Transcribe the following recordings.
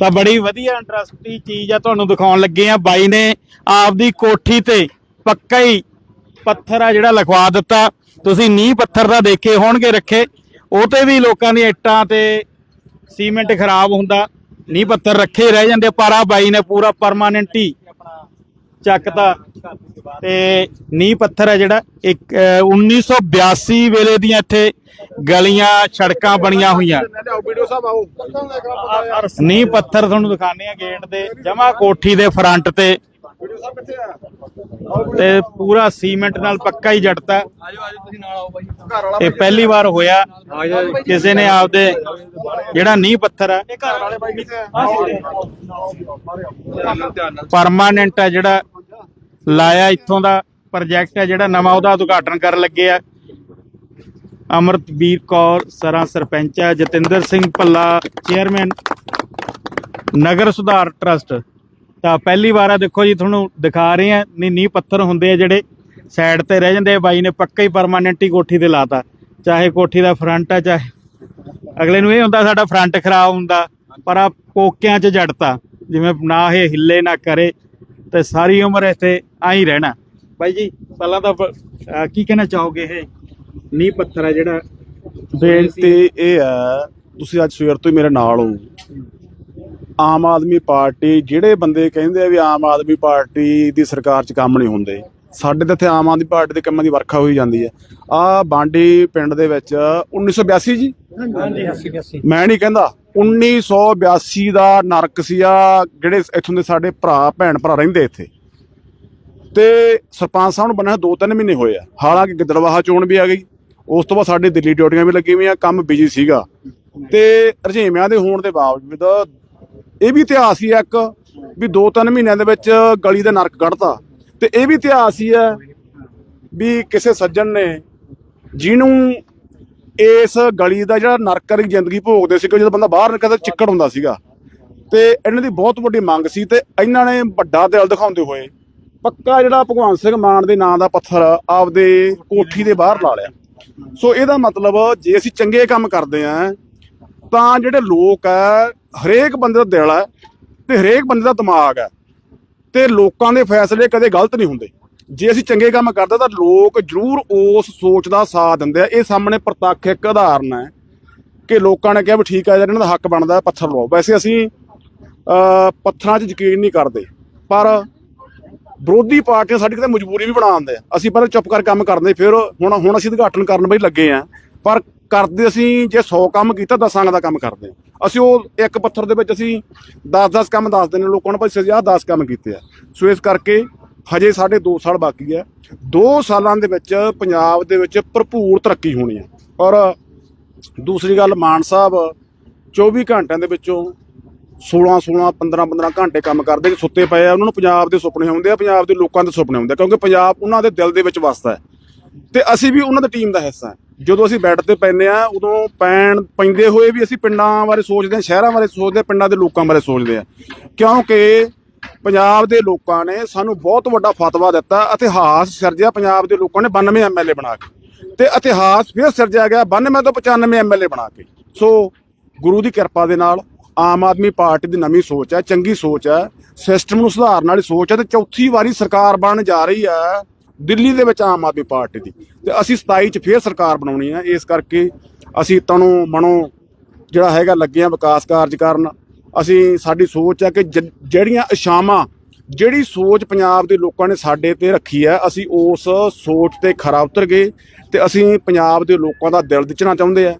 ਤਾਂ ਬੜੀ ਵਧੀਆ ਇੰਟਰਸਟਿੰਗ ਚੀਜ਼ ਆ ਤੁਹਾਨੂੰ ਦਿਖਾਉਣ ਲੱਗੇ ਆ। ਬਾਈ ਨੇ ਆਪਦੀ ਕੋਠੀ ਤੇ ਪੱਕਾ ਹੀ ਪੱਥਰ ਆ ਜਿਹੜਾ ਲਿਖਵਾ ਦਿੱਤਾ। ਤੁਸੀਂ ਨੀਂਹ ਪੱਥਰ ਦਾ ਦੇਖੇ ਹੋਣਗੇ ਰੱਖੇ। ਉਹ ਤੇ ਵੀ ਲੋਕਾਂ ਦੀਆਂ ਇੱਟਾਂ ਤੇ ਸੀਮੈਂਟ ਖਰਾਬ ਹੁੰਦਾ। ਨੀਂਹ ਪੱਥਰ ਰੱਖੇ ਰਹਿ ਜਾਂਦੇ ਪਰ ਆ ਬਾਈ ਨੇ ਪੂਰਾ ਪਰਮਾਨੈਂਟ ਹੀ ਚੱਕਤਾ। ਤੇ ਨੀਂਹ ਪੱਥਰ ਹੈ ਜਿਹੜਾ ਇੱਕ ਅਹ, 1982 ਵੇਲੇ ਦੀਆਂ ਇੱਥੇ ਗਲੀਆਂ ਸੜਕਾਂ ਬਣੀਆਂ ਹੋਈਆਂ। ਨੀਂਹ ਪੱਥਰ ਤੁਹਾਨੂੰ ਦਿਖਾਣੇ ਆ ਗੇਟ ਦੇ ਜਮਾ ਕੋਠੀ ਦੇ ਫਰੰਟ ਤੇ। ਤੇ ਪੂਰਾ ਸੀਮੈਂਟ ਨਾਲ ਪੱਕਾ ਹੀ ਜੜਤਾ ਆਜੋ ਆਜੋ ਤੁਸੀਂ ਨਾਲ ਆਓ ਬਾਈ ਘਰ ਵਾਲਾ ਇਹ ਪਹਿਲੀ ਵਾਰ ਹੋਇਆ ਕਿਸੇ ਨੇ ਆਪਦੇ ਜਿਹੜਾ ਨੀਂਹ ਪੱਥਰ ਨਾਲ ਪਰਮਾਨੈਂਟ ਹੈ ਜਿਹੜਾ ਲਾਇਆ ਇੱਥੋਂ ਦਾ ਪ੍ਰੋਜੈਕਟ ਹੈ ਜਿਹੜਾ ਨਵਾਂ ਉਹਦਾ ਉਦਘਾਟਨ ਕਰਨ ਲੱਗੇ ਆ। ਅਮਰਤਵੀਰ ਕੌਰ, ਸਰਾਂ ਸਰਪੰਚ ਹੈ, ਜਤਿੰਦਰ ਸਿੰਘ ਭੱਲਾ, ਚੇਅਰਮੈਨ, ਨਗਰ ਸੁਧਾਰ ਟਰਸਟ। ਤਾਂ ਪਹਿਲੀ ਵਾਰ ਆ, ਦੇਖੋ ਜੀ, ਤੁਹਾਨੂੰ ਦਿਖਾ ਰਹੇ ਆ ਨੀ ਨੀਂਹ ਪੱਥਰ ਹੁੰਦੇ ਆ ਜਿਹੜੇ ਸਾਈਡ ਤੇ ਰਹਿ ਜਾਂਦੇ ਆ। ਬਾਈ ਨੇ ਪੱਕਾ ਹੀ ਪਰਮਾਨੈਂਟ ਹੀ ਕੋਠੀ ਤੇ ਲਾਤਾ। ਚਾਹੇ ਕੋਠੀ ਦਾ ਫਰੰਟ ਆ, ਚਾਹੇ ਅਗਲੇ ਨੂੰ ਇਹ ਹੁੰਦਾ ਸਾਡਾ ਫਰੰਟ ਖਰਾਬ ਹੁੰਦਾ, ਪਰ ਆ ਕੋਕਿਆਂ 'ਚ ਜੜਤਾ। ਜਿਵੇਂ ਨਾ ਇਹ ਹਿੱਲੇ, ਨਾ ਕਰੇ ਤੇ ਸਾਰੀ ਉਮਰ ਇੱਥੇ ਆਈ ਰਹਿਣਾ। ਬਾਈ ਜੀ ਪਹਿਲਾਂ ਤਾਂ ਅਹ ਕੀ ਕਹਿਣਾ ਚਾਹੋਗੇ ਇਹ? ਨੀਂਹ ਪੱਥਰ ਆ ਜਿਹੜਾ। ਬੇਨਤੀ ਇਹ ਹੈ ਤੁਸੀਂ ਅੱਜ ਸਵੇਰ ਤੋਂ ਹੀ ਮੇਰੇ ਨਾਲ ਹੋ। ਆਮ ਆਦਮੀ ਪਾਰਟੀ ਜਿਹੜੇ ਬੰਦੇ ਕਹਿੰਦੇ ਆ ਵੀ ਆਮ ਆਦਮੀ ਪਾਰਟੀ ਦੀ ਸਰਕਾਰ 'ਚ ਕੰਮ ਨਹੀਂ ਹੁੰਦੇ ਸਾਡੇ ਤਾਂ ਇੱਥੇ ਆਮ ਆਦਮੀ ਪਾਰਟੀ ਦੇ ਕੰਮਾਂ ਦੀ ਵਰਖਾ ਹੋਈ ਜਾਂਦੀ ਹੈ ਆ ਬਾਂਡੀ ਪਿੰਡ ਦੇ ਵਿੱਚ 1982 ਜੀ? ਮੈਂ ਨਹੀਂ ਕਹਿੰਦਾ। 1982 ਦਾ ਨਰਕ ਸੀ ਆ ਜਿਹੜੇ ਇੱਥੋਂ ਦੇ ਸਾਡੇ ਭਰਾ, ਭੈਣ ਭਰਾ ਰਹਿੰਦੇ ਇੱਥੇ। ਤੇ ਸਰਪੰਚ ਸਾਹਿਬ ਨੂੰ ਬਣਿਆ ਦੋ ਤਿੰਨ ਮਹੀਨੇ ਹੋਏ ਆ। ਹਾਲਾਂਕਿ ਗਿੱਦੜਵਾਹਾ ਚੋਣ ਵੀ ਆ ਗਈ। ਉਸ ਤੋਂ ਬਾਅਦ ਸਾਡੀ ਦਿੱਲੀ ਡਿਊਟੀਆਂ ਵੀ ਲੱਗੀਆਂ ਹੋਈਆਂ, ਕੰਮ ਬਿਜ਼ੀ ਸੀਗਾ। ਤੇ ਰਝੇਵਿਆਂ ਦੇ ਹੋਣ ਦੇ ਬਾਵਜੂਦ ਇਹ ਵੀ ਇਤਿਹਾਸ ਹੀ ਆ ਇੱਕ ਵੀ ਦੋ ਤਿੰਨ ਮਹੀਨਿਆਂ ਦੇ ਵਿੱਚ ਗਲੀ ਦਾ ਨਰਕ ਕੱਢਤਾ। ਤੇ ਇਹ ਵੀ ਇਤਿਹਾਸ ਹੀ ਆ ਵੀ ਕਿਸੇ ਸੱਜਣ ਨੇ ਜਿਹਨੂੰ ਇਸ ਗਲੀ ਦਾ ਜਿਹੜਾ ਨਰਕਰੀ ਜ਼ਿੰਦਗੀ ਭੋਗਦੇ ਸੀ ਕਿ ਜਦੋਂ ਬੰਦਾ ਬਾਹਰ ਨਿਕਲਦਾ, ਚਿੱਕੜ ਹੁੰਦਾ ਸੀਗਾ। ਤੇ ਇਹਨਾਂ ਦੀ ਬਹੁਤ ਵੱਡੀ ਮੰਗ ਸੀ ਤੇ ਇਹਨਾਂ ਨੇ ਵੱਡਾ ਦਿਲ ਦਿਖਾਉਂਦੇ ਹੋਏ ਪੱਕਾ ਜਿਹੜਾ ਭਗਵਾਨ ਸਿੰਘ ਮਾਨ ਦੇ ਨਾਂ ਦਾ ਪੱਥਰ ਆਪਦੇ ਕੋਠੀ ਦੇ ਬਾਹਰ ਲਾ ਲਿਆ। ਸੋ ਇਹਦਾ ਮਤਲਬ ਜੇ ਅਸੀਂ ਚੰਗੇ ਕੰਮ ਕਰਦੇ ਆਂ, ਤਾਂ ਜਿਹੜੇ ਲੋਕ ਹੈ ਹਰੇਕ ਬੰਦੇ ਦਾ ਦਿਲ ਹੈ ਤੇ ਹਰੇਕ ਬੰਦੇ ਦਾ ਦਿਮਾਗ ਹੈ ਤੇ ਲੋਕਾਂ ਦੇ ਫੈਸਲੇ ਕਦੇ ਗਲਤ ਨਹੀਂ ਹੁੰਦੇ। ਜੇ ਅਸੀਂ ਚੰਗੇ ਕੰਮ ਕਰਦੇ ਤਾਂ ਲੋਕ ਜ਼ਰੂਰ ਉਸ ਸੋਚ ਦਾ ਸਾਥ ਦਿੰਦੇ ਆ। ਇਹ ਸਾਹਮਣੇ ਪ੍ਰਤੱਖ ਇੱਕ ਉਦਾਹਰਨ ਹੈ ਕਿ ਲੋਕਾਂ ਨੇ ਕਿਹਾ ਵੀ ਠੀਕ ਹੈ ਇਹਨਾਂ ਦਾ ਹੱਕ ਬਣਦਾ ਪੱਥਰ ਲਓ। ਵੈਸੇ ਅਸੀਂ ਪੱਥਰਾਂ 'ਚ ਯਕੀਨ ਨਹੀਂ ਕਰਦੇ, ਪਰ ਵਿਰੋਧੀ ਪਾਰਟੀਆਂ ਸਾਡੀ ਕਿਤੇ ਮਜਬੂਰੀ ਵੀ ਬਣਾ ਦਿੰਦੇ ਆ। ਅਸੀਂ ਪਹਿਲਾਂ ਚੁੱਪ ਕਰ ਕੰਮ ਕਰਦੇ, ਫਿਰ ਹੁਣ ਹੁਣ ਅਸੀਂ ਉਦਘਾਟਨ ਕਰਨ ਬਈ ਲੱਗੇ ਆ। ਪਰ ਕਰਦੇ ਅਸੀਂ, ਜੇ 100 ਕੰਮ ਕੀਤਾ, ਦਸਾਂ ਦਾ ਕੰਮ ਕਰਦੇ ਆ। ਅਸੀਂ ਉਹ ਇੱਕ ਪੱਥਰ ਦੇ ਵਿੱਚ ਅਸੀਂ 10-10 ਕੰਮ ਦੱਸ ਦਿੰਦੇ ਲੋਕਾਂ ਨੂੰ ਭਾਈ ਅਸੀਂ 10 ਕੰਮ ਕੀਤੇ ਆ। ਸੋ ਇਸ ਕਰਕੇ ਹਜੇ ਸਾਡੇ 2 ਸਾਲ ਬਾਕੀ ਹੈ 2 ਸਾਲਾਂ ਦੇ ਵਿੱਚ ਪੰਜਾਬ ਦੇ ਵਿੱਚ ਭਰਪੂਰ ਤਰੱਕੀ ਹੋਣੀ ਹੈ ਔਰ ਦੂਸਰੀ ਗੱਲ, ਮਾਨ ਸਾਹਿਬ 24 ਘੰਟਿਆਂ ਦੇ ਵਿੱਚੋਂ 16 16 15 15 ਘੰਟੇ ਕੰਮ ਕਰਦੇ ਨੇ ਸੁੱਤੇ ਪਏ ਆ। ਉਹਨਾਂ ਨੂੰ ਪੰਜਾਬ ਦੇ ਸੁਪਨੇ ਹੁੰਦੇ ਆ, ਪੰਜਾਬ ਦੇ ਲੋਕਾਂ ਦੇ ਸੁਪਨੇ ਹੁੰਦੇ ਆ, ਕਿਉਂਕਿ ਪੰਜਾਬ ਉਹਨਾਂ ਦੇ ਦਿਲ ਦੇ ਵਿੱਚ ਵਸਦਾ ਹੈ। ਤੇ ਅਸੀਂ ਵੀ ਉਹਨਾਂ ਦੀ ਟੀਮ ਦਾ ਹਿੱਸਾ ਜਦੋਂ ਅਸੀਂ ਬੈੱਡ ਤੇ ਪੈਂਦੇ ਆ, ਉਦੋਂ ਪੈਣ ਪੈਂਦੇ ਹੋਏ ਵੀ ਅਸੀਂ ਪਿੰਡਾਂ ਬਾਰੇ ਸੋਚਦੇ ਹਾਂ, ਸ਼ਹਿਰਾਂ ਬਾਰੇ ਸੋਚਦੇ ਹਾਂ, ਪਿੰਡਾਂ ਦੇ ਲੋਕਾਂ ਬਾਰੇ ਸੋਚਦੇ ਆ ਕਿਉਂਕਿ ਪੰਜਾਬ ਦੇ ਲੋਕਾਂ ਨੇ ਸਾਨੂੰ ਬਹੁਤ ਵੱਡਾ ਫਤਵਾ ਦਿੱਤਾ। ਇਤਿਹਾਸ ਸਿਰਜਿਆ ਪੰਜਾਬ ਦੇ ਲੋਕਾਂ ਨੇ 92 ਐਮਐਲਏ ਬਣਾ ਕੇ। ਤੇ ਇਤਿਹਾਸ ਫਿਰ ਸਿਰਜਿਆ ਗਿਆ 92 ਤੋਂ 95 ਐਮਐਲਏ ਬਣਾ ਕੇ। ਸੋ ਗੁਰੂ ਦੀ ਕਿਰਪਾ ਦੇ ਨਾਲ ਆਮ ਆਦਮੀ ਪਾਰਟੀ ਦੀ ਨਵੀਂ ਸੋਚ ਹੈ, ਚੰਗੀ ਸੋਚ ਹੈ, ਸਿਸਟਮ ਨੂੰ ਸੁਧਾਰਨ ਵਾਲੀ ਸੋਚ ਹੈ ਤੇ ਚੌਥੀ ਵਾਰੀ ਸਰਕਾਰ ਬਣਨ ਜਾ ਰਹੀ ਹੈ ਦਿੱਲੀ ਦੇ ਵਿੱਚ ਆਮ ਆਦਮੀ ਪਾਰਟੀ ਦੀ। ਤੇ ਅਸੀਂ 27 ਚ ਫੇਰ ਸਰਕਾਰ ਬਣਾਉਣੀ ਹੈ। ਇਸ ਕਰਕੇ ਅਸੀਂ ਤਨੋਂ ਮਨੋਂ ਜਿਹੜਾ ਹੈਗਾ ਲੱਗੇ ਆ ਵਿਕਾਸ ਕਾਰਜ ਕਰਨ ਅਸੀਂ ਸਾਡੀ ਸੋਚ ਹੈ ਕਿ ਜਿਹੜੀਆਂ ਇਸ਼ਾਵਾਂ ਜਿਹੜੀ ਸੋਚ ਪੰਜਾਬ ਦੇ ਲੋਕਾਂ ਨੇ ਸਾਡੇ ਤੇ ਰੱਖੀ ਹੈ ਅਸੀਂ ਉਸ ਸੋਚ ਤੇ ਖਰਾ ਉਤਰ ਗਏ ਤੇ ਅਸੀਂ ਪੰਜਾਬ ਦੇ ਲੋਕਾਂ ਦਾ ਦਿਲ ਜਿੱਤਣਾ ਚਾਹੁੰਦੇ ਆ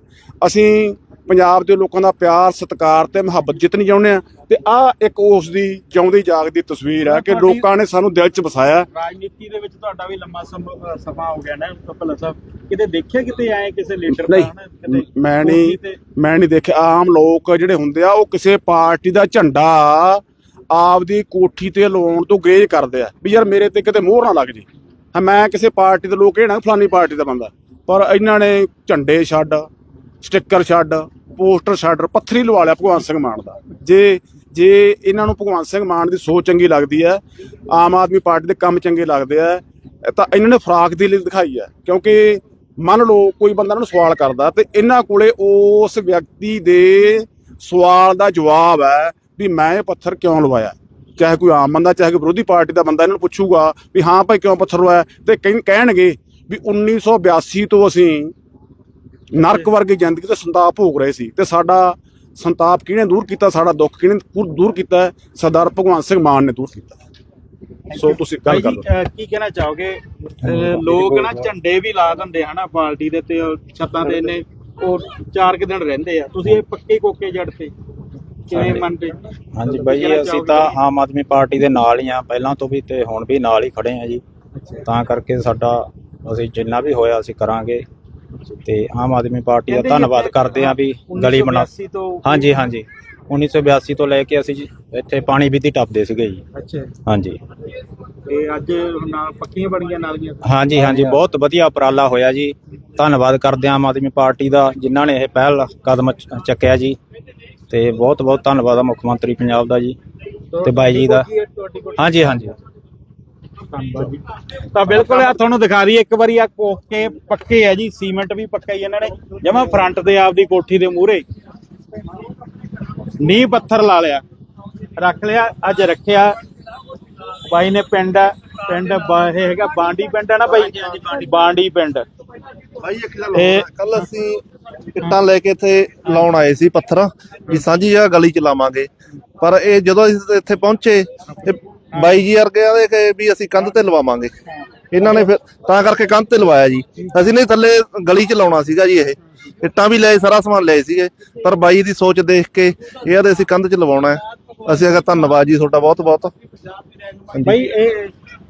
ਅਸੀਂ ਪੰਜਾਬ ਦੇ ਲੋਕਾਂ ਦਾ ਪਿਆਰ ਸਤਿਕਾਰ ਤੇ ਮੁਹੱਬਤ ਜਿੱਤਣੀ ਚਾਹੁੰਦੇ ਆ ਤੇ ਆ ਇੱਕ ਉਸ ਦੀ ਜਿਉਂਦੀ ਜਾਗਦੀ ਤਸਵੀਰ ਹੈ ਕਿ ਲੋਕਾਂ ਨੇ ਸਾਨੂੰ ਦਿਲ 'ਚ ਵਸਾਇਆ। ਰਾਜਨੀਤੀ ਦੇ ਵਿੱਚ ਤੁਹਾਡਾ ਵੀ ਲੰਮਾ ਸਮਾਂ ਹੋ ਗਿਆ ਨਾ ਭੱਲਾ ਸਾਹਿਬ ਕਿਤੇ ਦੇਖਿਆ ਕਿਤੇ ਆਏ ਕਿਸੇ ਲੀਡਰ ਦਾ ਨਹੀਂ ਕਿਤੇ ਮੈਂ ਨਹੀਂ ਤੇ- ਮੈਂ ਨਹੀਂ ਦੇਖਿਆ। ਆਮ ਲੋਕ ਜਿਹੜੇ ਹੁੰਦੇ ਆ ਉਹ ਕਿਸੇ ਪਾਰਟੀ ਦਾ ਝੰਡਾ ਆਪਦੀ ਕੋਠੀ ਤੇ ਲਾਉਣ ਤੋਂ ਗਰੇਜ ਕਰਦੇ ਆ ਵੀ ਯਾਰ ਮੇਰੇ ਤੇ ਕਿਤੇ ਮੋਹਰ ਨਾ ਲੱਗ ਜੇ। ਹਾਂ ਮੈਂ ਕਿਸੇ ਪਾਰਟੀ ਦੇ ਲੋਕ ਇਹ ਨਾ ਫਲਾਨੀ ਪਾਰਟੀ ਦਾ ਬੰਦਾ। ਪਰ ਇਹਨਾਂ ਨੇ ਝੰਡੇ ਛੱਡ ਸਟicker ਛੱਡ ਪੋਸਟਰ ਛੱਡ ਪੱਥਰੀ ਲਵਾ ਲਿਆ ਭਗਵੰਤ ਸਿੰਘ ਮਾਨ ਦਾ। ਜੇ ਜੇ ਇਹਨਾਂ ਨੂੰ ਭਗਵੰਤ ਸਿੰਘ ਮਾਨ ਦੀ ਸੋਚ ਚੰਗੀ ਲੱਗਦੀ ਹੈ ਆਮ ਆਦਮੀ ਪਾਰਟੀ ਦੇ ਕੰਮ ਚੰਗੇ ਲੱਗਦੇ ਆ ਤਾਂ ਇਹਨਾਂ ਨੇ ਫਰਾਕ ਦੀ ਲਈ ਦਿਖਾਈ ਹੈ। ਕਿਉਂਕਿ ਮੰਨ ਲਓ ਕੋਈ ਬੰਦਾ ਇਹਨਾਂ ਨੂੰ ਸਵਾਲ ਕਰਦਾ ਤੇ ਇਹਨਾਂ ਕੋਲੇ ਉਸ ਵਿਅਕਤੀ ਦੇ ਸਵਾਲ ਦਾ ਜਵਾਬ ਹੈ ਵੀ ਮੈਂ ਇਹ ਪੱਥਰ ਕਿਉਂ ਲਵਾਇਆ? ਚਾਹੇ ਕੋਈ ਆਮ ਬੰਦਾ, ਚਾਹੇ ਕੋਈ ਵਿਰੋਧੀ ਪਾਰਟੀ ਦਾ ਬੰਦਾ ਇਹਨਾਂ ਨੂੰ ਪੁੱਛੂਗਾ ਵੀ ਹਾਂ ਭਾਈ ਕਿਉਂ ਪੱਥਰ ਲਵਾਇਆ? ਤੇ ਕਹਿਣ- ਕਹਿਣਗੇ ਵੀ 1982 ਤੋਂ ਅਸੀਂ ਨਰਕ ਵਰਗੀ ਜ਼ਿੰਦਗੀ 'ਤੇ ਸੰਤਾਪ ਭੋਗ ਰਹੇ ਸੀ ਤੇ ਸਾਡਾ ਸੰਤਾਪ ਕਿਹਨੇ ਦੂਰ ਕੀਤਾ? ਸਾਡਾ ਦੁੱਖ ਕਿਹਨੇ ਦੂਰ- ਕੀਤਾ? ਸਰਦਾਰ ਭਗਵੰਤ ਸਿੰਘ ਮਾਨ ਨੇ ਦੂਰ ਕੀਤਾ। ਸੋ ਤੁਸੀਂ ਗੱਲ ਕਰ ਲਓ। ਕੀ ਕਹਿਣਾ ਚਾਹੋਗੇ? ਲੋਕ ਨਾ ਝੰਡੇ ਵੀ ਲਾ ਦਿੰਦੇ ਹਨਾ ਪਾਰਟੀ ਦੇ ਤੇ ਛੱਤਾਂ ਤੇ ਨੇ ਉਹ ਚਾਰ ਕੁ ਦਿਨ ਰਹਿੰਦੇ ਆ। ਤੁਸੀਂ ਇਹ ਪੱਕੇ ਕੋਕੇ ਜੜ ਤੇ ਕਿਵੇਂ ਮੰਨਦੇ? ਹਾਂਜੀ ਬਾਈ ਅਸੀਂ ਤਾਂ ਆਮ ਆਦਮੀ ਪਾਰਟੀ ਦੇ ਨਾਲ ਹੀ ਆ। ਪਹਿਲਾਂ ਤੋਂ ਵੀ ਤੇ ਹੁਣ ਵੀ ਨਾਲ ਹੀ ਖੜੇ ਆ ਜੀ। ਤਾਂ ਕਰਕੇ ਸਾਡਾ ਅਸੀਂ ਜਿੰਨਾ ਵੀ ਹੋਇਆ ਅਸੀਂ ਕਰਾਂਗੇ। ਤੇ ਆਮ ਆਦਮੀ ਪਾਰਟੀ ਦਾ ਧੰਨਵਾਦ ਕਰਦੇ ਆ ਵੀ ਗਲੀ ਬਣਾ 1982 ਤੋਂ ਹਾਂਜੀ ਹਾਂਜੀ। 1982 ਤੋਂ ਲੈ ਕੇ ਅਸੀਂ ਜੀ ਇੱਥੇ ਪਾਣੀ ਵੀ ਦੀ ਟੱਪਦੇ ਸੀਗੇ ਜੀ। ਅੱਛਾ ਹਾਂਜੀ। ਤੇ ਅੱਜ ਨਾਲ ਪੱਕੀਆਂ ਬਣੀਆਂ ਨਾਲੀਆਂ ਹਾਂਜੀ ਹਾਂਜੀ। ਬਹੁਤ ਵਧੀਆ ਉਪਰਾਲਾ ਹੋਇਆ ਜੀ। ਧੰਨਵਾਦ ਕਰਦੇ ਆਮ ਆਦਮੀ ਪਾਰਟੀ ਦਾ ਜਿਨ੍ਹਾਂ ਨੇ ਇਹ ਪਹਿਲ ਕਦਮ ਚ- ਚੱਕਿਆ ਜੀ। ਤੇ ਬਹੁਤ ਬਹੁਤ ਧੰਨਵਾਦ ਆ ਮੁੱਖ ਮੰਤਰੀ ਪੰਜਾਬ ਦਾ ਜੀ ਤੇ ਬਾਈ ਜੀ ਦਾ। ਤੁਹਾਡੀ ਕੋਲ? ਹਾਂਜੀ ਹਾਂਜੀ। ਧੰਨਵਾਦ ਜੀ। ਤਾਂ ਬਿਲਕੁਲ ਆ ਤੁਹਾਨੂੰ ਦਿਖਾ ਦਈਏ ਇੱਕ ਵਾਰੀ ਆ ਕੋਕੇ ਪੱਕੇ ਆ ਜੀ। ਸੀਮੈਂਟ ਵੀ ਪੱਕਾ ਹੀ ਇਹਨਾਂ ਨੇ। ਜਮਾ ਫਰੰਟ ਤੇ ਆਪਦੀ ਕੋਠੀ ਦੇ ਮੂਹਰੇ। ਨੀਂਹ ਪੱਥਰ ਲਾ ਲਿਆ। ਰੱਖ ਲਿਆ ਅੱਜ ਰੱਖਿਆ। ਬਾਈ ਨੇ ਪਿੰਡ ਪਿੰਡ ਇਹ ਹੈਗਾ ਬਾਂਡੀ ਪਿੰਡ ਹੈ ਨਾ ਬਾਈ? ਬਾਂਡੀ। ਪਿੰਡ। ਭਾਈ ਇੱਕ ਗੱਲ ਕੱਲ ਅਸੀਂ ਇੱਟਾਂ ਲੈ ਕੇ ਇੱਥੇ ਲਾਉਣ ਆਏ ਸੀ ਪੱਥਰ। ਵੀ ਸਾਂਝੀ ਜਗ੍ਹਾ ਗਲੀ ਚ ਲਾਵਾਂਗੇ। ਪਰ ਇਹ ਜਦੋਂ ਅਸੀਂ ਇੱਥੇ ਪਹੁੰਚੇ ਇਹ ਬਾਈ ਜੀ ਵਰਗੇ ਆਦੇ ਕਿ ਵੀ ਅਸੀਂ ਕੰਧ ਤੇ ਲਵਾਵਾਂਗੇ। ਇਹਨਾਂ ਨੇ ਫਿਰ ਤਾਂ ਕਰਕੇ ਕੰਧ ਤੇ ਲਵਾਇਆ ਜੀ। ਅਸੀਂ ਨਹੀਂ ਥੱਲੇ ਗਲੀ ਚ ਲਾਉਣਾ ਸੀਗਾ ਜੀ ਇਹ। ਇੱਟਾਂ ਵੀ ਲਏ ਸਾਰਾ ਸਮਾਨ ਲਏ ਸੀਗੇ। ਪਰ ਬਾਈ ਦੀ ਸੋਚ ਦੇਖ ਕੇ ਇਹ ਆਦੇ ਅਸੀਂ ਕੰਧ ਚ ਲਵਾਉਣਾ ਹੈ। ਅਸੀਂ ਅਗਰ ਧੰਨਵਾਦ ਜੀ ਤੁਹਾਡਾ ਬਹੁਤ ਬਹੁਤ ਬਾਈ ਇਹ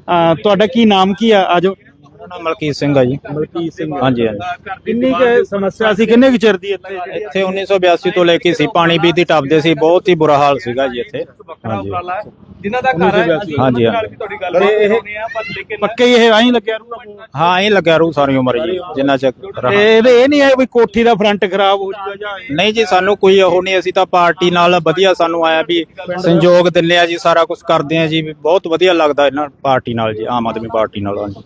ਆ, ਤੁਹਾਡਾ ਕੀ ਨਾਮ ਕੀ ਆ? ਆਜੋ। ਨਾਮ ਮਲਕੀਤ ਸਿੰਘ ਆ ਜੀ। ਮਲਕੀਤ ਸਿੰਘ ਹਾਂਜੀ ਹਾਂਜੀ। ਕਿੰਨੀ ਕੁ ਸਮੱਸਿਆ ਸੀ? ਕਿੰਨੇ ਕੁ ਚਿਰ ਦੀ ਇੱਥੇ? ਇੱਥੇ 1982 ਤੋਂ ਲੈ ਕੇ ਸੀ। ਪਾਣੀ ਵੀ ਦੀ ਟੱਪਦੇ ਸੀ। ਬਹੁਤ ਹੀ ਬੁਰਾ ਹਾਲ ਸੀਗਾ ਜੀ ਇੱਥੇ। ਹਾਂਜੀ। ਜਿਨ੍ਹਾਂ ਦਾ ਘਰ ਹੈ ਅਸੀਂ ਹਾਂਜੀ, ਉਹਨਾਂ ਨਾਲ। ਵੀ ਤੁਹਾਡੀ ਗੱਲ ਤੇ ਇਹ- ਕਰਾਉਣੀ ਆ ਪਰ ਲੇਕਿਨ ਪੱਕੇ ਹੀ ਇਹ ਐਂ ਲੱਗਿਆ ਰਹੂਗਾ ਹਾਂ ਇਹ ਲੱਗਿਆ ਰੂ ਸਾਰੀ ਉਮਰ ਜੀ ਜਿੰਨਾ ਚਿਰ ਰਹਾਂ। ਤੇ ਇਹਦੇ ਇਹ ਨਹੀਂ ਹੈ ਵੀ ਕੋਠੀ ਦਾ ਫਰੰਟ ਖਰਾਬ ਹੋ ਜਾਊਗਾ ਜਾਂ ਇਹ- ਨਹੀਂ ਜੀ ਸਾਨੂੰ ਕੋਈ ਉਹ ਨਹੀਂ ਅਸੀਂ ਤਾਂ ਪਾਰਟੀ ਨਾਲ ਵਧੀਆ ਸਾਨੂੰ ਆਇਆ ਵੀ ਸੰਯੋਗ ਦਿੰਦੇ ਆ ਜੀ ਸਾਰਾ ਕੁਝ ਕਰਦੇ ਆ ਜੀ। ਵੀ ਬਹੁਤ ਵਧੀਆ ਲੱਗਦਾ ਇਹਨਾਂ ਪਾਰਟੀ ਨਾਲ ਜੀ ਆਮ ਆਦਮੀ ਪਾਰਟੀ ਨਾਲ ਹਾਂਜੀ।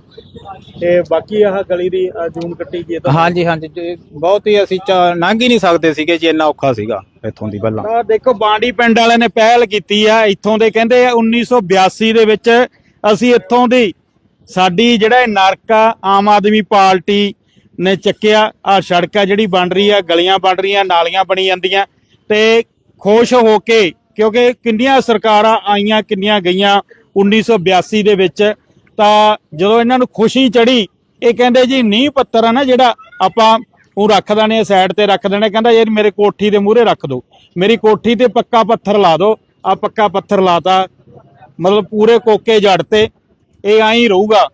ਤੇ ਬਾਕੀ ਆਹ ਗਲੀ ਦੀ ਜੂਨ ਕੱਟੀ ਗਈ ਹੈ ਤਾਂ ਹਾਂਜੀ ਹਾਂਜੀ ਜੀ, ਬਹੁਤ ਹੀ ਅਸੀਂ ਚਾ- ਲੰਘ ਹੀ ਨਹੀਂ ਸਕਦੇ ਸੀਗੇ ਜੀ ਇੰਨਾ ਔਖਾ ਸੀਗਾ ਇੱਥੋਂ ਦੀ ਪਹਿਲਾਂ ਆਹ ਦੇਖੋ ਬਾਂਡੀ ਪਿੰਡ ਵਾਲਿਆਂ ਨੇ ਪਹਿਲ ਕੀਤੀ ਆ ਇੱਥੋਂ ਦੇ ਕਹਿੰਦੇ ਆ 1982 ਦੇ ਵਿੱਚ ਅਸੀਂ ਇੱਥੋਂ ਦੀ ਸਾਡੀ ਜਿਹੜਾ ਇਹ ਨਰਕ ਆ ਆਮ ਆਦਮੀ ਪਾਰਟੀ ਨੇ ਚੱਕਿਆ ਆ ਸੜਕਾਂ ਜਿਹੜੀ ਬਣ ਰਹੀ ਆ ਗਲੀਆਂ ਬਣ ਰਹੀਆਂ ਨਾਲੀਆਂ ਬਣੀ ਜਾਂਦੀਆਂ ਤੇ ਖੁਸ਼ ਹੋ ਕੇ ਕਿਉਂਕਿ ਕਿੰਨੀਆਂ ਸਰਕਾਰਾਂ ਆਈਆਂ ਕਿੰਨੀਆਂ ਗਈਆਂ 1982 ਦੇ ਵਿੱਚ ਤਾਂ ਜਦੋਂ ਇਹਨਾਂ ਨੂੰ ਖੁਸ਼ੀ ਚੜੀ, ਇਹ ਕਹਿੰਦੇ ਜੀ ਨੀਂਹ ਪੱਤਰ ਆ ਨਾ ਜਿਹੜਾ ਆਪਾਂ ਉਹ ਰੱਖ ਦੇਣੇ ਸਾਈਡ ਤੇ ਰੱਖ ਦੇਣੇ ਕਹਿੰਦਾ ਯਾਰ ਮੇਰੇ ਕੋਠੀ ਦੇ ਮੂਹਰੇ ਰੱਖ ਦਿਓ ਮੇਰੀ ਕੋਠੀ ਤੇ ਪੱਕਾ ਪੱਥਰ ਲਾ ਦਿਓ ਆ ਪੱਕਾ ਪੱਥਰ ਲਾਤਾ। ਮਤਲਬ ਪੂਰੇ ਕੋਕੇ ਜੜ ਤੇ। ਇਹ ਐਂ ਰਹੂਗਾ।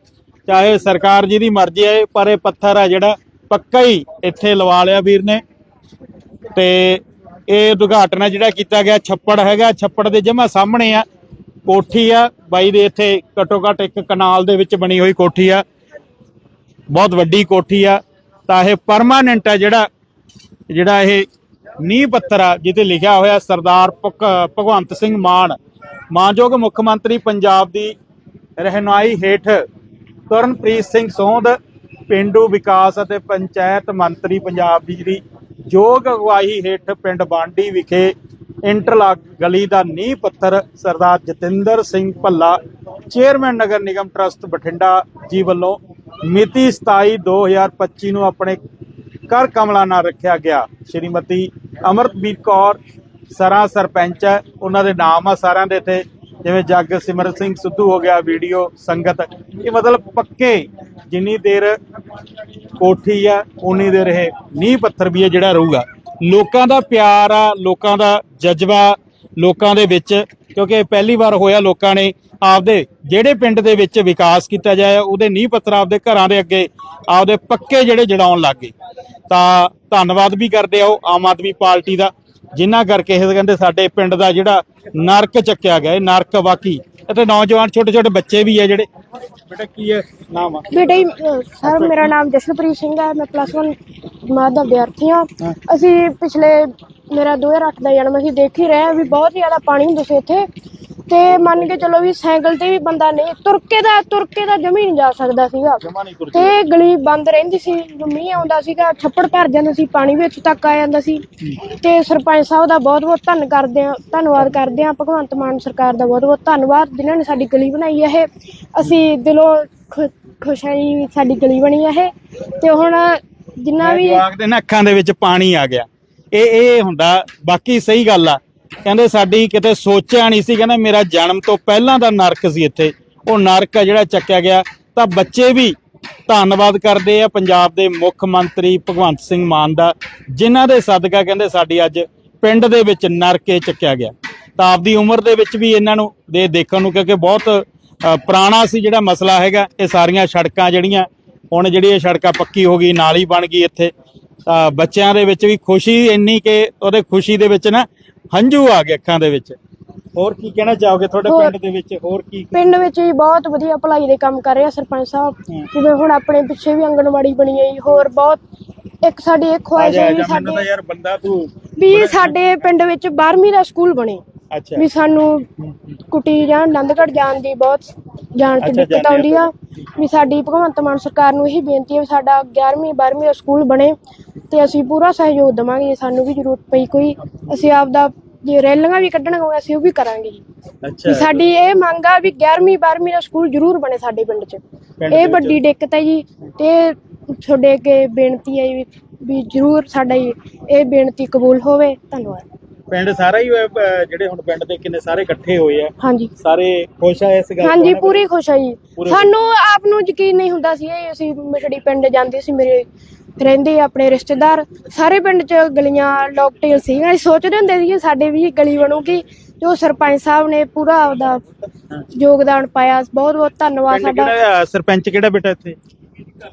ਚਾਹੇ ਸਰਕਾਰ ਜੀ ਦੀ ਮਰਜ਼ੀ ਹੈ ਪਰ ਇਹ ਪੱਥਰ ਆ ਜਿਹੜਾ ਪੱਕਾ ਹੀ ਇੱਥੇ ਲਵਾ ਲਿਆ ਵੀਰ ਨੇ। ਤੇ ਇਹ ਉਦਘਾਟਨ ਜਿਹੜਾ ਕੀਤਾ ਗਿਆ। ਛੱਪੜ ਹੈਗਾ, ਛੱਪੜ ਦੇ ਜਮਾ ਸਾਹਮਣੇ ਆ। ਕੋਠੀ ਆ। ਬਾਈ ਦੇ ਇੱਥੇ ਘੱਟੋ ਘੱਟ ਇੱਕ ਕਨਾਲ ਦੇ ਵਿੱਚ ਬਣੀ ਹੋਈ ਕੋਠੀ ਆ। ਬਹੁਤ ਵੱਡੀ ਕੋਠੀ ਆ। ਤਾਂ ਇਹ ਪਰਮਾਨੈਂਟ ਆ ਜਿਹੜਾ ਜਿਹੜਾ ਇਹ ਨੀਂਹ ਪੱਥਰ ਆ ਜਿਹਤੇ ਲਿਖਿਆ ਹੋਇਆ ਸਰਦਾਰ ਭਗ- ਭਗਵੰਤ ਸਿੰਘ ਮਾਨ। ਮਾਨਯੋਗ ਮੁੱਖ ਮੰਤਰੀ ਪੰਜਾਬ ਦੀ ਰਹਿਨੁਮਾਈ ਹੇਠ ਕਰਨਪ੍ਰੀਤ ਸਿੰਘ ਸੋਂਧ ਪਿੰਡੂ ਵਿਕਾਸ ਅਤੇ ਪੰਚਾਇਤ ਮੰਤਰੀ ਪੰਜਾਬ ਦੀ ਜਿਹੜੀ ਯੋਗ ਅਗਵਾਈ ਹੇਠ ਪਿੰਡ ਬਾਂਡੀ ਵਿਖੇ ਇੰਟਰਲਾਕ ਗਲੀ ਦਾ ਨੀਂਹ ਪੱਥਰ ਸਰਦਾਰ ਜਤਿੰਦਰ ਸਿੰਘ ਭੱਲਾ, ਚੇਅਰਮੈਨ ਨਗਰ ਨਿਗਮ ਟਰਸਟ ਬਠਿੰਡਾ ਜੀ ਵੱਲੋਂ ਮਿਤੀ 27 2025 ਨੂੰ ਆਪਣੇ ਕਰ ਕਮਲਾ ਨਾਲ ਰੱਖਿਆ ਗਿਆ। ਸ਼੍ਰੀਮਤੀ ਅਮਰਤਵੀਰ ਕੌਰ ਸਰਾ ਸਰਪੰਚ ਹੈ, ਉਹਨਾਂ ਦੇ ਨਾਮ ਆ ਸਾਰਿਆਂ ਦੇ ਇੱਥੇ, ਜਿਵੇਂ ਜੱਗ ਸਿਮਰਨ ਸਿੰਘ ਸਿੱਧੂ ਹੋ ਗਿਆ, ਵੀਡੀਓ ਸੰਗਤ। ਇਹ ਮਤਲਬ ਪੱਕੇ ਜਿੰਨੀ ਦੇਰ ਕੋਠੀ ਆ ਉਨੀ ਦੇਰ ਇਹ ਨੀਂਹ ਪੱਥਰ ਵੀ ਹੈ ਜਿਹੜਾ ਰਹੂਗਾ। ਲੋਕਾਂ ਦਾ ਪਿਆਰ ਆ, ਲੋਕਾਂ ਦਾ ਜਜ਼ਬਾ, ਲੋਕਾਂ ਦੇ ਵਿੱਚ, ਕਿਉਂਕਿ ਇਹ ਪਹਿਲੀ ਵਾਰ ਹੋਇਆ ਲੋਕਾਂ ਨੇ ਆਪਦੇ ਜਿਹੜੇ ਪਿੰਡ ਦੇ ਵਿੱਚ ਵਿਕਾਸ ਕੀਤਾ ਜਾਇਆ ਉਹਦੇ ਨੀਂਹ ਪੱਥਰ ਆਪਦੇ ਘਰਾਂ ਦੇ ਅੱਗੇ, ਆਪਦੇ ਪੱਕੇ ਜਿਹੜੇ ਜੜਾਉਣ ਲੱਗ ਗਏ। ਤਾਂ ਧੰਨਵਾਦ ਵੀ ਕਰਦੇ ਆ ਉਹ ਆਮ ਆਦਮੀ ਪਾਰਟੀ ਦਾ। ਜਿਨ੍ਹਾਂ ਕਰਕੇ ਇਹ ਕਹਿੰਦੇ ਸਾਡੇ ਪਿੰਡ ਦਾ ਜਿਹੜਾ ਨਰਕ ਚੱਕਿਆ ਗਿਆ ਇਹ ਨਰਕ ਵਾਕੀ। ਅਤੇ ਨੌਜਵਾਨ ਛੋਟੇ ਛੋਟੇ ਬੱਚੇ ਵੀ ਹੈ ਜਿਹੜੇ। ਬੇਟਾ ਕੀ ਹੈ? ਨਾਮ ਆ? ਬੇਟਾ ਜੀ ਅਹ ਸਰ ਮੇਰਾ ਨਾਮ ਜਸ਼ਨਪ੍ਰੀਤ ਸਿੰਘ ਹੈ ਮੈਂ ਪਲੱਸ 1 ਮਾਦ ਦਾ ਵਿਦਿਆਰਥੀ ਹਾਂ। ਅਸੀਂ ਪਿਛਲੇ ਮੇਰਾ 2008 ਦਾ ਜਨਮ ਅਸੀਂ ਦੇਖ ਹੀ ਰਹੇ ਹਾਂ ਵੀ ਬਹੁਤ ਜ਼ਿਆਦਾ ਪਾਣੀ ਹੁੰਦਾ ਸੀ ਇੱਥੇ। ਤੇ ਮੰਨ ਕੇ ਚਲੋ ਵੀ ਸਾਈਕਲ ਤੇ ਵੀ ਬੰਦਾ ਨਹੀਂ ਤੁਰਕੇ ਦਾ ਤੁਰਕੇ ਦਾ ਜਮੀ ਨਹੀਂ ਜਾ ਸਕਦਾ ਸੀਗਾ। ਤੇ ਗਲੀ ਬੰਦ ਰਹਿੰਦੀ ਸੀ ਮੀਂਹ ਆਉਂਦਾ ਸੀਗਾ ਛੱਪੜ ਭਰ ਜਾਂਦਾ ਸੀ ਪਾਣੀ ਵਿੱਚ ਤੱਕ ਆ ਜਾਂਦਾ ਸੀ। ਤੇ ਸਰਪੰਚ ਸਾਹਿਬ ਦਾ ਬਹੁਤ ਬਹੁਤ ਧੰਨ ਕਰਦੇ ਆ ਧੰਨਵਾਦ ਕਰਦੇ ਆ ਭਗਵੰਤ ਮਾਨ ਸਰਕਾਰ ਦਾ ਬਹੁਤ ਬਹੁਤ ਧੰਨਵਾਦ ਜਿਨ੍ਹਾਂ ਨੇ ਸਾਡੀ ਗਲੀ ਬਣਾਈ ਹੈ ਇਹ। ਅਸੀਂ ਦਿਲੋਂ ਖੁਸ਼ ਹਾਂ ਜੀ ਸਾਡੀ ਗਲੀ ਬਣੀ ਹੈ ਇਹ। ਤੇ ਹੁਣ ਜਿੰਨਾ ਵੀ ਜਵਾਕ ਦੇ ਨਾ ਅੱਖਾਂ ਦੇ ਵਿੱਚ ਪਾਣੀ ਆ ਗਿਆ। ਇਹ ਇਹ ਹੁੰਦਾ ਬਾਕੀ ਸਹੀ ਗੱਲ ਆ। ਕਹਿੰਦੇ ਸਾਡੀ ਕਿਤੇ ਸੋਚਿਆ ਨਹੀਂ ਸੀ, ਕਹਿੰਦੇ ਮੇਰਾ ਜਨਮ ਤੋਂ ਪਹਿਲਾਂ ਦਾ ਨਰਕ ਸੀ ਇੱਥੇ। ਉਹ ਨਰਕ ਆ ਜਿਹੜਾ ਚੱਕਿਆ ਗਿਆ। ਤਾਂ ਬੱਚੇ ਵੀ ਧੰਨਵਾਦ ਕਰਦੇ ਆ ਪੰਜਾਬ ਦੇ ਮੁੱਖ ਮੰਤਰੀ ਭਗਵੰਤ ਸਿੰਘ ਮਾਨ ਦਾ, ਜਿਨ੍ਹਾਂ ਦੇ ਸਦਕਾ ਕਹਿੰਦੇ ਸਾਡੀ ਅੱਜ ਪਿੰਡ ਦੇ ਵਿੱਚ ਨਰਕੇ ਚੱਕਿਆ ਗਿਆ। ਤਾਂ ਆਪਦੀ ਉਮਰ ਦੇ ਵਿੱਚ ਵੀ ਇਹਨਾਂ ਨੂੰ ਦੇ ਦੇਖਣ ਨੂੰ, ਕਿਉਂਕਿ ਬਹੁਤ ਪੁਰਾਣਾ ਸੀ ਜਿਹੜਾ ਮਸਲਾ ਹੈਗਾ, ਇਹ ਸਾਰੀਆਂ ਸੜਕਾਂ ਜਿਹੜੀਆਂ, ਹੁਣ ਜਿਹੜੀ ਇਹ ਸੜਕਾਂ ਪੱਕੀ ਹੋ ਗਈ, ਨਾਲੀ ਬਣ ਗਈ ਇੱਥੇ। ਬੱਚਿਆਂ ਦੇ ਵਿੱਚ ਵੀ ਖੁਸ਼ੀ ਇੰਨੀ ਕਿ ਉਹਦੇ ਖੁਸ਼ੀ ਦੇ ਵਿੱਚ ਨਾ ਹੰਝੂ ਆ ਗਏ ਅੱਖਾਂ ਦੇ ਵਿੱਚ। ਹੋਰ ਕੀ ਕਹਿਣਾ ਚਾਹੋਗੇ? ਤੁਹਾਡੇ ਹੋਰ- ਪਿੰਡ ਦੇ ਵਿੱਚ ਹੋਰ ਕੀ ਪਿੰਡ ਵਿੱਚ ਵੀ ਬਹੁਤ ਵਧੀਆ ਭਲਾਈ ਦੇ ਕੰਮ ਕਰ ਰਿਹਾ ਸਰਪੰਚ ਸਾਹਿਬ। ਜਿਵੇਂ ਹੁਣ ਆਪਣੇ ਪਿੱਛੇ ਵੀ ਆਂਗਣਵਾੜੀ ਬਣੀ ਹੈ ਜੀ, ਹੋਰ ਬਹੁਤ ਇੱਕ ਸਾਡੀ ਇੱਕ ਆ ਖੁਆਇਸ਼ ਜਾ ਹੈ ਆ ਵੀ ਜਾ ਮੈਨੂੰ ਤਾਂ ਸਾਡੇ ਯਾਰ ਬੰਦਾ ਤੂੰ ਵੀ ਸਾਡੇ ਪਿੰਡ ਵਿੱਚ 12ਵੀਂ ਦਾ ਸਕੂਲ ਬਣੇ। ਅੱਛਾ। ਵੀ ਸਾਨੂੰ ਕੁਟੀ ਜਾਂ ਆਨੰਦਗੜ੍ਹ ਜਾਣ ਦੀ ਬਹੁਤ ਜਾਣ ਅੱਛਾ, ਦੀ ਦਿੱਕਤ ਜਾਂਦੇ ਆਉਂਦੀ ਆ। ਵੀ ਸਾਡੀ ਭਗਵੰਤ ਮਾਨ ਸਰਕਾਰ ਨੂੰ ਇਹੀ ਬੇਨਤੀ ਹੈ ਵੀ ਸਾਡਾ 11ਵੀਂ 12ਵੀਂ ਦਾ ਸਕੂਲ ਬਣੇ ਤੇ ਅਸੀਂ ਪੂਰਾ ਸਹਿਯੋਗ ਦੇਵਾਂਗੇ। ਜੇ ਸਾਨੂੰ ਵੀ ਜ਼ਰੂਰਤ ਪਈ ਕੋਈ ਅਸੀਂ ਆਪਦਾ ਜੇ ਰੈਲੀਆਂ ਵੀ ਕੱਢਣੀਆਂ ਹੋਵੇ ਅਸੀਂ ਉਹ ਵੀ ਕਰਾਂਗੇ ਜੀ। ਵੀ ਅੱਛਾ ਸਾਡੀ ਇਹ ਮੰਗ ਆ ਵੀ 11ਵੀਂ 12ਵੀਂ ਦਾ ਸਕੂਲ ਜ਼ਰੂਰ ਬਣੇ ਸਾਡੇ ਪਿੰਡ 'ਚ। ਪਿੰਡ ਦੇ ਇਹ ਵਿੱਚ। ਵੱਡੀ ਦਿੱਕਤ ਹੈ ਜੀ। ਤੇ ਤੁਹਾਡੇ ਅੱਗੇ ਬੇਨਤੀ ਹੈ ਜੀ ਵੀ ਜ਼ਰੂਰ ਸਾਡਾ ਇਹ ਬੇਨਤੀ ਕਬੂਲ ਹੋਵੇ। ਧੰਨਵਾਦ। ਪਿੰਡ ਸਾਰਾ ਹੀ ਜਿਹੜੇ ਹੁਣ ਪਿੰਡ ਦੇ ਕਿੰਨੇ ਸਾਰੇ ਇਕੱਠੇ ਹੋਏ ਆ। ਹਾਂਜੀ। ਸਾਰੇ ਖੁਸ਼ ਆ ਇਸ ਗੱਲ ਤੋਂ ਹਾਂਜੀ? ਪੂਰੀ ਖੁਸ਼ ਹੈ ਜੀ। ਪੂਰੇ ਸਾਨੂੰ ਆਪ ਨੂੰ ਯਕੀਨ ਨਹੀਂ ਹੁੰਦਾ ਸੀ ਇਹ ਅਸੀਂ ਮਿਠੜੀ ਪਿੰਡ ਜਾਂਦੇ ਸੀ ਮੇਰੇ ਰਹਿੰਦੇ ਆਪਣੇ ਰਿਸ਼ਤੇਦਾਰ ਸਾਰੇ ਪਿੰਡ 'ਚ ਗਲੀਆਂ ਲੋਕਟੇਲ ਸੀ ਅਸੀਂ ਸੋਚਦੇ ਹੁੰਦੇ ਸੀ ਸਾਡੇ ਵੀ ਗਲੀ ਬਣੂਗੀ ਜੋ ਸਰਪੰਚ ਸਾਹਿਬ ਨੇ ਪੂਰਾ ਆਪਦਾ ਯੋਗਦਾਨ ਪਾਇਆ। ਬਹੁਤ ਬਹੁਤ ਧੰਨਵਾਦ ਪਿੰਡ ਸਾਡਾ। ਕਿਹੜਾ ਆ? ਸਰਪੰਚ ਕਿਹੜਾ ਬੇਟਾ ਇੱਥੇ?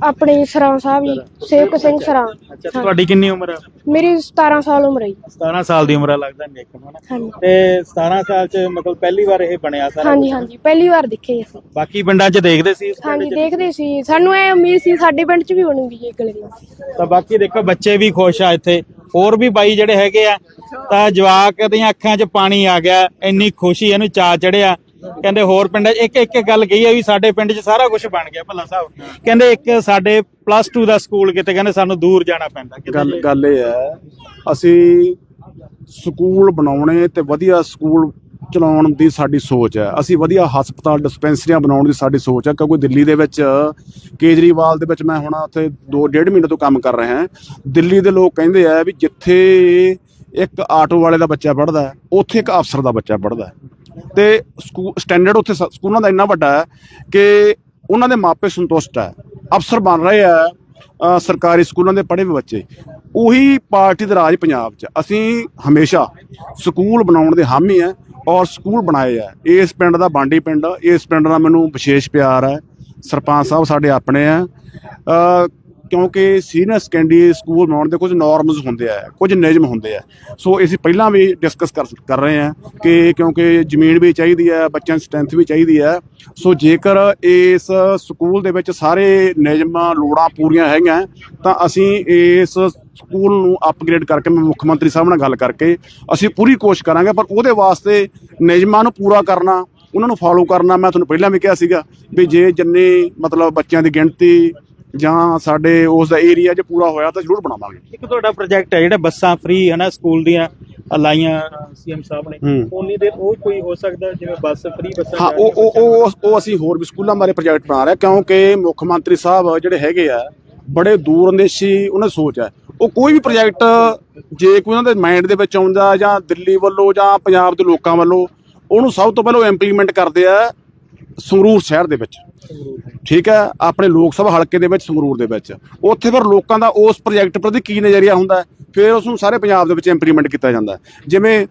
ਆਪਣੇ ਸਰਾਂ ਸਾਹਿਬ ਜੀ ਸੇਵਕ ਸਿੰਘ ਸਰਾਂ। ਅੱਛਾ ਤੁਹਾਡੀ ਕਿੰਨੀ ਉਮਰ ਆ? ਮੇਰੀ 17 ਸਾਲ ਉਮਰ ਹੈ ਜੀ। 17 ਸਾਲ ਦੀ ਉਮਰ ਆ ਲੱਗਦਾ ਨਿੱਕ ਨੂੰ ਹਾਂਜੀ। ਤੇ 17 ਸਾਲ ਚ ਮਤਲਬ ਪਹਿਲੀ ਵਾਰ ਇਹ ਬਣਿਆ ਸਾਰਾ ਹਾਂਜੀ ਹਾਂਜੀ ਪਹਿਲੀ ਵਾਰ ਦੇਖੇ ਅਸੀਂ। ਬਾਕੀ ਪਿੰਡਾਂ 'ਚ ਦੇਖਦੇ ਸੀ ਇਸ ਪਿੰਡ ਹਾਂਜੀ 'ਚ? ਦੇਖਦੇ ਸੀ। ਸਾਨੂੰ ਇਹ ਉਮੀਦ ਸੀ ਸਾਡੇ ਪਿੰਡ 'ਚ ਵੀ ਬਣੂਗੀ ਇਹ ਗਲੀ। ਤਾਂ ਬਾਕੀ ਦੇਖੋ ਬੱਚੇ ਵੀ ਖੁਸ਼ ਆ ਇੱਥੇ। ਹੋਰ ਵੀ ਬਾਈ ਜਿਹੜੇ ਹੈਗੇ ਆ ਤਾਂ ਜਵਾਕ ਦੀਆਂ ਅੱਖਾਂ 'ਚ ਪਾਣੀ ਆ ਗਿਆ ਇੰਨੀ ਖੁਸ਼ੀ ਇਹਨੂੰ ਚਾ ਚੜਿਆ। ਕਹਿੰਦੇ ਹੋਰ ਪਿੰਡ ਇੱਕ ਇੱਕ ਗੱਲ ਕਹੀ ਹੈ ਵੀ ਸਾਡੇ ਪਿੰਡ 'ਚ ਸਾਰਾ ਕੁਝ ਬਣ ਗਿਆ ਭੱਲਾ ਸਾਹਿਬ। ਕਹਿੰਦੇ ਇੱਕ ਸਾਡੇ ਪਲੱਸ 2 ਦਾ ਸਕੂਲ ਕਿਤੇ, ਕਹਿੰਦੇ ਸਾਨੂੰ ਦੂਰ ਜਾਣਾ ਪੈਂਦਾ ਗੱਲ ਗੱਲ ਇਹ ਹੈ, ਅਸੀਂ ਸਕੂਲ ਬਣਾਉਣੇ ਤੇ ਵਧੀਆ ਸਕੂਲ ਚਲਾਉਣ ਦੀ ਸਾਡੀ ਸੋਚ ਹੈ। ਅਸੀਂ ਵਧੀਆ ਹਸਪਤਾਲ ਡਿਸਪੈਂਸਰੀਆਂ ਬਣਾਉਣ ਦੀ ਸਾਡੀ ਸੋਚ ਹੈ, ਕਿਉਂਕਿ ਦਿੱਲੀ ਦੇ ਵਿੱਚ ਕੇਜਰੀਵਾਲ ਦੇ ਵਿੱਚ ਮੈਂ ਹੁਣ ਉੱਥੇ 2 ਡੇਢ ਮਹੀਨੇ ਤੋਂ ਕੰਮ ਕਰ ਰਿਹਾ ਹਾਂ। ਦਿੱਲੀ ਦੇ ਲੋਕ ਕਹਿੰਦੇ ਆ ਵੀ ਜਿੱਥੇ ਇੱਕ ਆਟੋ ਵਾਲੇ ਦਾ ਬੱਚਾ ਪੜਦਾ ਉੱਥੇ ਇੱਕ ਅਫਸਰ ਦਾ ਬੱਚਾ ਪੜਦਾ ਹੈ। ਤੇ ਸਕੂ ਸਟੈਂਡਰਡ ਉੱਥੇ ਸ- ਸਕੂਲਾਂ ਦਾ ਇੰਨਾ ਵੱਡਾ ਹੈ ਕਿ ਉਹਨਾਂ ਦੇ ਮਾਪੇ ਸੰਤੁਸ਼ਟ ਹੈ। ਅਫਸਰ ਬਣ ਰਹੇ ਆ ਸਰਕਾਰੀ ਸਕੂਲਾਂ ਦੇ ਪੜ੍ਹੇ ਹੋਏ ਬੱਚੇ। ਉਹੀ ਪਾਰਟੀ ਦਾ ਰਾਜ ਪੰਜਾਬ 'ਚ ਅਸੀਂ ਹਮੇਸ਼ਾ ਸਕੂਲ ਬਣਾਉਣ ਦੇ ਹਾਮੀ ਆ ਔਰ ਸਕੂਲ ਬਣਾਏ ਆ ਇਸ ਪਿੰਡ ਦਾ ਬਾਂਡੀ ਪਿੰਡ, ਇਸ ਪਿੰਡ ਦਾ ਮੈਨੂੰ ਵਿਸ਼ੇਸ਼ ਪਿਆਰ ਹੈ। ਸਰਪੰਚ ਸਾਹਿਬ ਸਾਡੇ ਆਪਣੇ ਆ ਕਿਉਂਕਿ ਸੀਨੀਅਰ ਸੈਕੰਡਰੀ ਸਕੂਲ ਬਣਾਉਣ ਦੇ ਕੁਝ ਨਾਰਮਸ ਹੁੰਦੇ ਆ, ਕੁਝ ਨਿਯਮ ਹੁੰਦੇ ਆ। ਸੋ ਅਸੀਂ ਪਹਿਲਾਂ ਵੀ ਡਿਸਕਸ ਕਰ ਕਰ ਰਹੇ ਆ ਕਿ ਕਿਉਂਕਿ ਜ਼ਮੀਨ ਵੀ ਚਾਹੀਦੀ ਹੈ ਬੱਚਿਆਂ ਦੀ ਸਟਰੈਂਥ ਵੀ ਚਾਹੀਦੀ ਹੈ ਸੋ ਜੇਕਰ ਇਸ ਸਕੂਲ ਦੇ ਵਿੱਚ ਸਾਰੇ ਨਿਯਮਾਂ, ਲੋੜਾਂ ਪੂਰੀਆਂ ਹੈਗੀਆਂ, ਤਾਂ ਅਸੀਂ ਇਸ ਸਕੂਲ ਨੂੰ ਅਪਗ੍ਰੇਡ ਕਰਕੇ ਮੈਂ ਮੁੱਖ ਮੰਤਰੀ ਸਾਹਿਬ ਨਾਲ ਗੱਲ ਕਰਕੇ ਅਸੀਂ ਪੂਰੀ ਕੋਸ਼ਿਸ਼ ਕਰਾਂਗੇ, ਪਰ ਉਹਦੇ ਵਾਸਤੇ ਨਿਯਮਾਂ ਨੂੰ ਪੂਰਾ ਕਰਨਾ, ਉਹਨਾਂ ਨੂੰ ਫਾਲੋ ਕਰਨਾ, ਮੈਂ ਤੁਹਾਨੂੰ ਪਹਿਲਾਂ ਵੀ ਕਿਹਾ ਸੀਗਾ ਵੀ ਜੇ ਜਿੰਨੀ ਮਤਲਬ ਬੱਚਿਆਂ ਦੀ ਗਿਣਤੀ ਜਾਂ ਸਾਡੇ ਉਸ ਦਾ ਏਰੀਆ 'ਚ ਪੂਰਾ ਹੋਇਆ ਤਾਂ ਜ਼ਰੂਰ ਬਣਾਵਾਂਗੇ। ਇੱਕ ਤੁਹਾਡਾ ਪ੍ਰੋਜੈਕਟ ਹੈ ਜਿਹੜਾ ਬੱਸਾਂ ਫ੍ਰੀ ਹੈ ਨਾ ਸਕੂਲ ਦੀਆਂ ਲਾਈਆਂ ਸੀਐਮ ਸਾਹਿਬ ਨੇ। ਹੂੰ। ਉਨੀ ਦੇ ਉਹ ਕੋਈ ਹੋ ਸਕਦਾ ਜਿਵੇਂ ਬੱਸ ਫ੍ਰੀ ਬੱਸਾਂ ਹਾਂ ਉਹ ਉਹ ਉਹ ਉਹ ਅਸੀਂ ਹੋਰ ਵੀ ਸਕੂਲਾਂ ਬਾਰੇ ਪ੍ਰੋਜੈਕਟ ਬਣਾ ਰਹੇ ਹਾਂ ਕਿਉਂਕਿ ਮੁੱਖ ਮੰਤਰੀ ਸਾਹਿਬ ਜਿਹੜੇ ਹੈਗੇ ਆ ਬੜੇ ਦੂਰ ਅੰਦੇਸ਼ੀ ਉਹਨਾਂ ਦੀ ਸੋਚ ਹੈ। ਉਹ ਕੋਈ ਵੀ ਪ੍ਰੋਜੈਕਟ ਜੇ ਕੋਈ ਉਹਨਾਂ ਦੇ ਮਾਈਂਡ ਦੇ ਵਿੱਚ ਆਉਂਦਾ ਜਾਂ ਦਿੱਲੀ ਵੱਲੋਂ ਜਾਂ ਪੰਜਾਬ ਦੇ ਲੋਕਾਂ ਵੱਲੋਂ ਉਹਨੂੰ ਸਭ ਤੋਂ ਪਹਿਲਾਂ ਇੰਪਲੀਮੈਂਟ ਕਰਦੇ ਆ ਸੰਗਰੂਰ ਸ਼ਹਿਰ ਦੇ ਵਿੱਚ। ਠੀਕ ਹੈ, ਆਪਣੇ ਲੋਕ ਸਭਾ ਹਲਕੇ ਦੇ ਵਿੱਚ ਸੰਗਰੂਰ ਦੇ ਵਿੱਚ। ਉੱਥੇ ਫਿਰ ਲੋਕਾਂ ਦਾ ਉਸ ਪ੍ਰੋਜੈਕਟ ਪ੍ਰਤੀ ਕੀ ਨਜ਼ਰੀਆ ਹੁੰਦਾ ਫਿਰ ਉਸ ਨੂੰ ਸਾਰੇ ਪੰਜਾਬ ਦੇ ਵਿੱਚ ਇੰਪਲੀਮੈਂਟ ਕੀਤਾ ਜਾਂਦਾ ਜਿਵੇਂ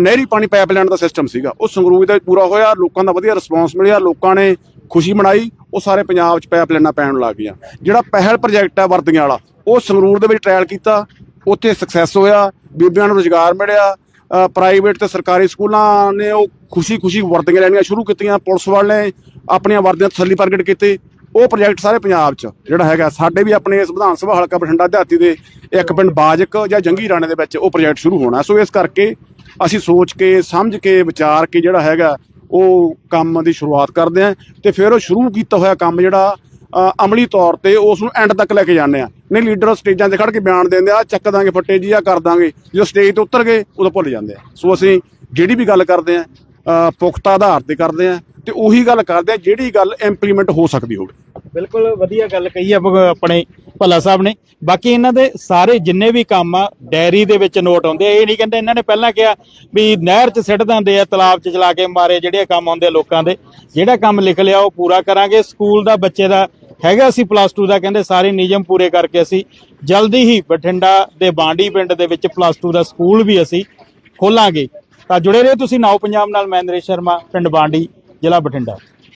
ਨਹਿਰੀ ਪਾਣੀ ਪਾਈਪਲਾਈਨ ਦਾ ਸਿਸਟਮ ਸੀਗਾ, ਉਹ ਸੰਗਰੂਰ ਦੇ ਪੂਰਾ ਹੋਇਆ, ਲੋਕਾਂ ਦਾ ਵਧੀਆ ਰਿਸਪੌਂਸ ਮਿਲਿਆ, ਲੋਕਾਂ ਨੇ ਖੁਸ਼ੀ ਮਨਾਈ, ਉਹ ਸਾਰੇ ਪੰਜਾਬ 'ਚ ਪਾਈਪਲਾਈਨਾਂ ਪੈਣ ਲੱਗ ਗਈਆਂ। ਜਿਹੜਾ ਪਹਿਲ ਪ੍ਰੋਜੈਕਟ ਹੈ ਵਰਦੀਆਂ ਵਾਲਾ, ਉਹ ਸੰਗਰੂਰ ਦੇ ਵਿੱਚ ਟ੍ਰਾਇਲ ਕੀਤਾ, ਉੱਥੇ ਸਕਸੈਸ ਹੋਇਆ, ਬੀਬੀਆਂ ਨੂੰ ਰੁਜ਼ਗਾਰ ਮਿਲਿਆ ਪ੍ਰਾਈਵੇਟ ਤੇ ਸਰਕਾਰੀ ਸਕੂਲਾਂ ਨੇ ਉਹ ਖੁਸ਼ੀ-ਖੁਸ਼ੀ ਵਰਦੀਆਂ ਲੈਣੀਆਂ ਸ਼ੁਰੂ ਕੀਤੀਆਂ, ਪੁਲਿਸ ਵਾਲੇ ਆਪਣੀਆਂ ਵਰਦੀਆਂ ਤਸੱਲੀ ਪ੍ਰਗਟ ਕੀਤੀ। ਉਹ ਪ੍ਰੋਜੈਕਟ ਸਾਰੇ ਪੰਜਾਬ 'ਚ ਜਿਹੜਾ ਹੈਗਾ ਸਾਡੇ ਵੀ ਆਪਣੇ ਇਸ ਵਿਧਾਨ ਸਭਾ ਹਲਕਾ ਬਠਿੰਡਾ ਦਿਹਾਤੀ ਦੇ ਇੱਕ ਪਿੰਡ ਬਾਜਕ ਜਾਂ ਜੰਗੀ ਰਾਣੇ ਦੇ ਵਿੱਚ ਉਹ ਪ੍ਰੋਜੈਕਟ ਸ਼ੁਰੂ ਹੋਣਾ। ਸੋ ਇਸ ਕਰਕੇ ਅਸੀਂ ਸੋਚ ਕੇ ਸਮਝ ਕੇ ਵਿਚਾਰ ਕੇ ਜਿਹੜਾ ਹੈਗਾ ਉਹ ਕੰਮ ਦੀ ਸ਼ੁਰੂਆਤ ਕਰਦੇ ਆ ਤੇ ਫਿਰ ਉਹ ਸ਼ੁਰੂ ਕੀਤਾ ਹੋਇਆ ਕੰਮ ਜਿਹੜਾ ਅ, ਅਮਲੀ ਤੌਰ ਤੇ ਉਸ ਨੂੰ ਐਂਡ ਤੱਕ ਲੈ ਕੇ ਜਾਂਦੇ ਆ ਨਹੀਂ ਲੀਡਰ ਸਟੇਜਾਂ ਤੇ ਖੜ ਕੇ ਬਿਆਨ ਦਿੰਦੇ ਆ ਚੱਕ ਦਾਂਗੇ ਫੱਟੇ ਜੀ ਆ ਕਰ ਦਾਂਗੇ। ਜਦੋਂ ਸਟੇਜ ਤੇ ਉਤਰ ਗਏ ਉਦੋਂ ਭੁੱਲ ਜਾਂਦੇ ਆ। ਸੋ ਅਸੀਂ ਜਿਹੜੀ ਵੀ ਗੱਲ ਕਰਦੇ ਆ ਪੁਖਤਾ ਆਧਾਰ ਤੇ ਕਰਦੇ ਆ ਤੇ ਉਹੀ ਗੱਲ ਕਰਦੇ ਆ ਜਿਹੜੀ ਗੱਲ ਇੰਪਲੀਮੈਂਟ ਹੋ ਸਕਦੀ ਹੋਵੇ। ਬਿਲਕੁਲ ਵਧੀਆ ਗੱਲ ਕਹੀ ਆ ਆਪਣੇ ਭੱਲਾ ਸਾਹਿਬ ਨੇ। ਬਾਕੀ ਇਹਨਾਂ ਦੇ ਸਾਰੇ ਜਿੰਨੇ ਵੀ ਕੰਮ ਆ ਡਾਇਰੀ ਦੇ ਵਿੱਚ ਨੋਟ ਆਉਂਦੇ ਆ। ਇਹ ਨਹੀਂ ਕਹਿੰਦੇ ਇਹਨਾਂ ਨੇ ਪਹਿਲਾਂ ਕਿਹਾ ਵੀ ਨਹਿਰ 'ਚ ਸਿੱਟ ਦਿੰਦੇ ਆ, ਤਲਾਬ 'ਚ ਚਲਾ ਕੇ ਮਾਰੇ ਜਿਹੜੇ ਕੰਮ ਆਉਂਦੇ ਲੋਕਾਂ ਦੇ। ਜਿਹੜਾ ਕੰਮ ਲਿਖ ਲਿਆ ਉਹ ਪੂਰਾ ਕਰਾਂਗੇ। ਸਕੂਲ ਦਾ ਬੱਚੇ ਦਾ ਹੈਗਾ ਸੀ ਪਲੱਸ 2 ਦਾ, ਕਹਿੰਦੇ ਸਾਰੇ ਨਿਯਮ ਪੂਰੇ ਕਰਕੇ ਅਸੀਂ ਜਲਦੀ ਹੀ ਬਠਿੰਡਾ ਦੇ ਬਾਂਡੀ ਪਿੰਡ ਦੇ ਵਿੱਚ ਪਲੱਸ 2 ਦਾ ਸਕੂਲ ਵੀ ਅਸੀਂ ਖੋਲਾਂਗੇ। ਤਾਂ ਜੁੜੇ ਰਹੋ ਤੁਸੀਂ ਨਾਓ ਪੰਜਾਬ ਨਾਲ ਮੈਂ ਨਰੇਸ਼ ਸ਼ਰਮਾ ਪਿੰਡ ਬਾਂਡੀ ਜ਼ਿਲ੍ਹਾ ਬਠਿੰਡਾ।